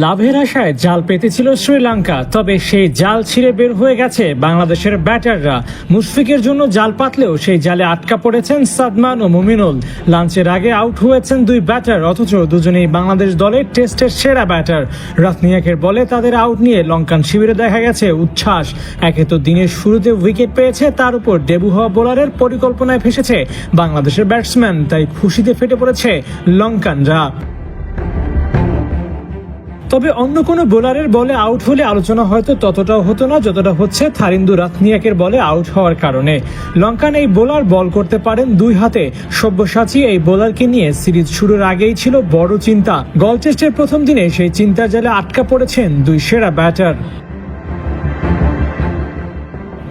লাভের আশায় জাল পেতেছিল শ্রীলঙ্কা, তবে সেই জাল ছিঁড়ে বের হয়ে গেছে বাংলাদেশের ব্যাটাররা। মুশফিকের জন্য জাল পাতলেও সেই জালে আটকা পড়েছেন সাদমান ও মুমিনুল। লাঞ্চের আগে আউট হয়েছেন দুই ব্যাটার, অথচ দুজনেই বাংলাদেশ দলের টেস্টের সেরা ব্যাটার। রাতনিয়াকের বলে তাদের আউট নিয়ে লঙ্কান শিবিরে দেখা গেছে উচ্ছ্বাস। একে তো দিনের শুরুতে উইকেট পেয়েছে, তার উপর ডেবু হওয়া বোলারের পরিকল্পনায় ফেসেছে বাংলাদেশের ব্যাটসম্যান, তাই খুশিতে ফেটে পড়েছে লঙ্কানরা। তবে অন্য কোনো বোলারের বলে আউট হলে আলোচনা হয়তো ততটাও হতো না, যতটা হচ্ছে থারিন্দু রাতনিয়াকের বলে আউট হওয়ার কারণে। লঙ্কান এই বোলার বল করতে পারেন দুই হাতে। সব্যসাচী এই বোলারকে নিয়ে সিরিজ শুরুর আগেই ছিল বড় চিন্তা। গল টেস্টের প্রথম দিনে সেই চিন্তার জালে আটকা পড়েছেন দুই সেরা ব্যাটার।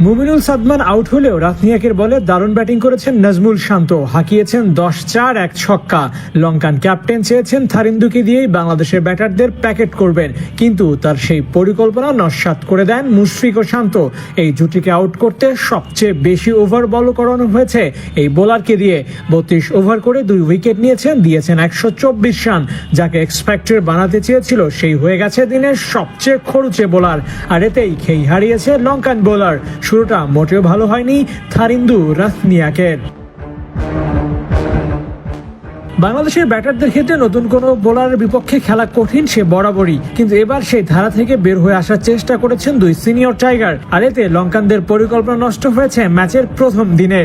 মুমিনুল সাদমান আউট হলেও রাতনিয়াকের বলে দারুণ ব্যাটিং করেছেন নাজমুল শান্ত। হাঁকিয়েছেন দশ চার, এক ছক্কা। লঙ্কান ক্যাপ্টেন চেয়েছেন থারিন্দুকে দিয়েই বাংলাদেশের ব্যাটারদের প্যাকেট করবেন। কিন্তু তার সেই পরিকল্পনা নস্বাত করে দেন মুশফিক ও শান্ত। এই জুটিকে আউট করতে সবচেয়ে বেশি ওভার বল করানো হয়েছে এই বোলারকে দিয়ে। বত্রিশ ওভার করে দুই উইকেট নিয়েছেন, দিয়েছেন একশো চব্বিশ রান। যাকে এক্সপেক্টেড বানাতে চেয়েছিল সেই হয়ে গেছে দিনের সবচেয়ে খরুচে বোলার। আর এতেই খেই হারিয়েছে লঙ্কান বোলার শুরুটা মোটেও ভালো হয়নি থারিন্দু রাসনিয়াকের বাংলাদেশের ব্যাটারদের ক্ষেত্রে নতুন কোনো বোলারের বিপক্ষে খেলা কঠিন সে বরাবরই, কিন্তু এবার সেই ধারা থেকে বের হয়ে আসার চেষ্টা করেছেন দুই সিনিয়র টাইগার, আর এতে লঙ্কানদের পরিকল্পনা নষ্ট হয়েছে ম্যাচের প্রথম দিনে।